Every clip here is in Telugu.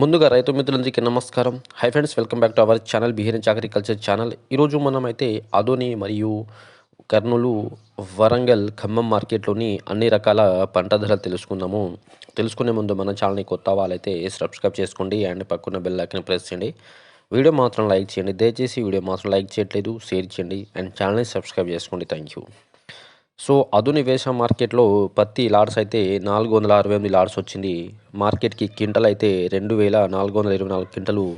ముందుగా రైతు మిత్రులందరికీ నమస్కారం. Hi friends welcome back to our channel బిహేరెన్స్ agriculture channel ఈరోజు మనమైతే అదోని మరియు కర్నూలు వరంగల్ ఖమ్మం మార్కెట్లోని అన్ని రకాల పంట ధరలు తెలుసుకుందాము. తెలుసుకునే ముందు మన ఛానల్ని కొత్త వాళ్ళైతే సబ్స్క్రైబ్ చేసుకోండి అండ్ పక్కన బెల్ ఐకన్ ప్రెస్ చేయండి. వీడియో మాత్రం లైక్ చేయండి. దయచేసి వీడియో మాత్రం లైక్ చేయట్లేదు షేర్ చేయండి అండ్ ఛానల్ని సబ్స్క్రైబ్ చేసుకోండి. థ్యాంక్ యూ సో అదుని మార్కెట్లో పత్తి లాడ్స్ అయితే నాలుగు వందల అరవై ఎనిమిది లాడ్స్ వచ్చింది. మార్కెట్కి క్వింటల్ అయితే రెండు వేల నాలుగు వందల ఇరవై నాలుగు క్వింటలు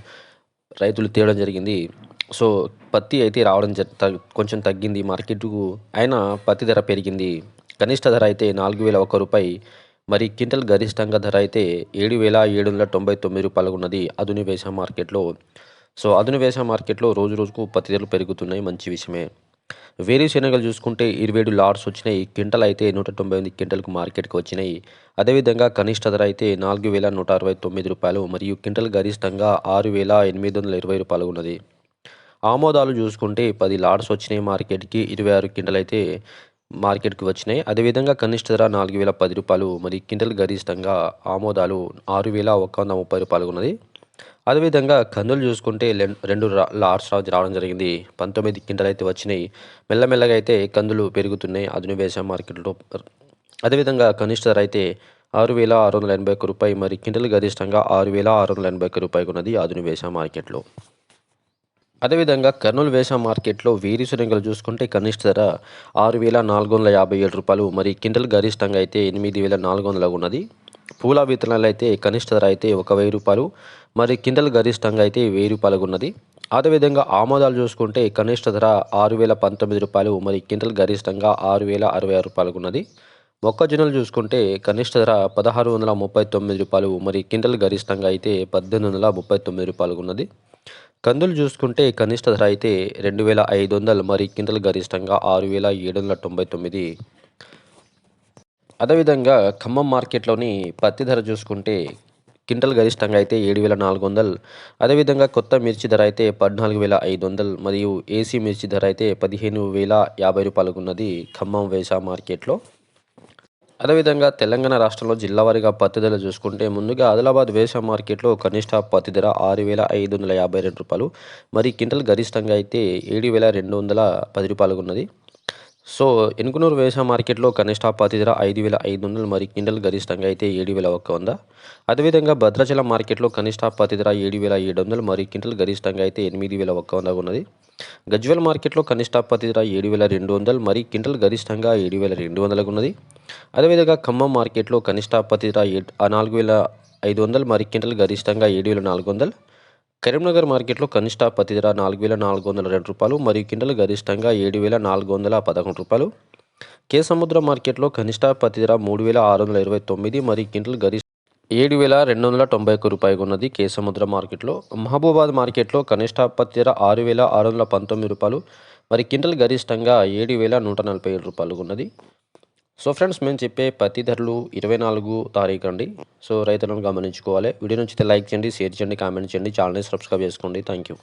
రైతులు తీయడం జరిగింది. సో పత్తి అయితే రావడం జ తగ్- కొంచెం తగ్గింది మార్కెట్కు అయినా పత్తి ధర పెరిగింది. కనిష్ట ధర అయితే నాలుగు వేల ఒక రూపాయి. మరి క్వింటల్ గరిష్టంగా ధర అయితే ఏడు వేల ఏడు వందల తొంభై తొమ్మిది రూపాయలు ఉన్నది అదుని మార్కెట్లో. సో అదుని మార్కెట్లో రోజు రోజుకు పత్తి ధరలు పెరుగుతున్నాయి. మంచి విషయమే. వేరుశెనగలు చూసుకుంటే ఇరవై ఏడు లాడ్స్ వచ్చినాయి క్వింటల్ అయితే నూట తొంభై ఎనిమిది క్వింటల్కు మార్కెట్కి వచ్చినాయి. అదేవిధంగా కనిష్ట ధర అయితే నాలుగు వేల నూట అరవై తొమ్మిది రూపాయలు మరియు క్వింటల్ గరిష్టంగా ఆరు వేల ఎనిమిది వందల ఇరవై రూపాయలు ఉన్నది. ఆమోదాలు చూసుకుంటే పది లాడ్స్ వచ్చినాయి మార్కెట్కి ఇరవై ఆరు క్వింటల్ అయితే మార్కెట్కి వచ్చినాయి. అదేవిధంగా కనిష్ట ధర నాలుగు వేల పది రూపాయలు మరి క్వింటల్ గరిష్టంగా ఆమోదాలు ఆరు వేల ఒక వంద ముప్పై రూపాయలు ఉన్నది. అదేవిధంగా కందులు చూసుకుంటే రెండు లార్జ్ రాజు రావడం జరిగింది. పంతొమ్మిది క్వింటల్ అయితే వచ్చినాయి. మెల్లమెల్లగా అయితే కందులు పెరుగుతున్నాయి. అదును మార్కెట్లో అదేవిధంగా కనిష్ట ధర అయితే ఆరు వేల ఆరు వందల ఎనభై ఒక్క రూపాయి. మరి క్వింటల్ గరిష్టంగా ఆరు వేల ఆరు వందల ఎనభై ఒక్క రూపాయికి ఉన్నది అదును వేసా మార్కెట్లో అదేవిధంగా కర్నూలు వేసా మార్కెట్లో వేరుశనగలు చూసుకుంటే కనిష్ట ధర ఆరు వేల నాలుగు వందల యాభై ఏడు రూపాయలు. మరి క్వింటల్ గరిష్టంగా అయితే ఎనిమిది వేల నాలుగు వందల ఉన్నది పూల విత్తనాలు అయితే కనిష్ట ధర అయితే ఒక వెయ్యి రూపాయలు మరి కిండల్ గరిష్టంగా అయితే వెయ్యి రూపాయలుగా ఉన్నది. అదేవిధంగా ఆమోదాలు చూసుకుంటే కనిష్ట ధర ఆరు వేల పంతొమ్మిది రూపాయలు మరి క్వింటల్ గరిష్టంగా ఆరు వేల అరవై ఆరు రూపాయలకు ఉన్నది. మొక్కజొన్నలు చూసుకుంటే కనిష్ట ధర పదహారు వందల ముప్పై తొమ్మిది రూపాయలు మరి క్వింటల్ గరిష్టంగా అయితే పద్దెనిమిది వందల ముప్పై తొమ్మిది రూపాయలకు ఉన్నది. కందులు చూసుకుంటే కనిష్ట ధర అయితే రెండు వేల ఐదు వందలు మరి క్వింటల్ గరిష్టంగా ఆరు వేల ఏడు వందల తొంభై తొమ్మిది అదేవిధంగా ఖమ్మం మార్కెట్లోని పత్తి ధర చూసుకుంటే క్వింటల్ గరిష్టంగా అయితే ఏడు వేల నాలుగు వందలు అదేవిధంగా కొత్త మిర్చి ధర అయితే పద్నాలుగు వేల ఐదు వందలు మరియు ఏసీ మిర్చి ధర అయితే పదిహేను వేల యాభై రూపాయలకు ఉన్నది ఖమ్మం వేసా మార్కెట్లో. అదేవిధంగా తెలంగాణ రాష్ట్రంలో జిల్లా వారీగా పత్తి ధర చూసుకుంటే ముందుగా ఆదిలాబాద్ వేసా మార్కెట్లో కనిష్ట పత్తి ధర ఆరు వేల ఐదు వందల యాభై రెండు రూపాయలు మరి క్వింటల్ గరిష్టంగా అయితే ఏడు వేల రెండు వందల పది రూపాయలకు ఉన్నది. సో ఎనుకునూరు వ్యవసాయ మార్కెట్లో కనిష్ట పత్తి ధర ఐదు వేల ఐదు వందలు మరి క్వింటల్ గరిష్టంగా అయితే ఏడు వేల ఒక్క వంద. అదేవిధంగా భద్రాచలం మార్కెట్లో కనిష్ట పత్తి ధర ఏడు వేల ఏడు వందలు మరి క్వింటల్ గరిష్టంగా అయితే ఎనిమిది వేల ఒక్క వంద ఉన్నది. గజ్వెల్ మార్కెట్లో కనిష్ట పత్తి ధర ఏడు వేల రెండు వందలు మరి క్వింటల్ గరిష్టంగా ఏడు వేల రెండు వందలకు ఉన్నది. అదేవిధంగా ఖమ్మం మార్కెట్లో కనిష్ట పత్తి ధర నాలుగు వేల ఐదు వందలు మరి క్వింటల్ గరిష్టంగా ఏడు వేల నాలుగు వందలు కరీంనగర్ మార్కెట్లో కనిష్ట పత్తి ధర నాలుగు వేల నాలుగు వందల రెండు రూపాయలు మరియు క్వింటల్ గరిష్టంగా ఏడు వేల నాలుగు వందల పదకొండు రూపాయలు. కేసముద్ర మార్కెట్లో కనిష్ట పత్తి ధర మూడు వేల ఆరు వందల ఇరవై తొమ్మిది మరియు క్వింటల్ గరిష్ట ఏడు వేల రెండు వందల తొంభై ఒక్క రూపాయలు ఉన్నది కేసముద్ర మార్కెట్లో. మహబూబాద్ మార్కెట్లో కనిష్ట పత్తి ధర ఆరు వేల ఆరు వందల పంతొమ్మిది రూపాయలు మరి క్వింటల్ గరిష్టంగా ఏడు వేల నూట నలభై ఏడు రూపాయలు ఉన్నది. సో ఫ్రెండ్స్ మేము చెప్పే పత్తి ధరలు ఇరవై నాలుగు తారీఖు అండి. సో రైతులను గమనించుకోవాలి. వీడియో నచ్చితే లైక్ చేయండి షేర్ చేయండి కామెంట్ చేయండి. ఛానల్ని సబ్స్క్రైబ్ చేసుకోండి. Thank you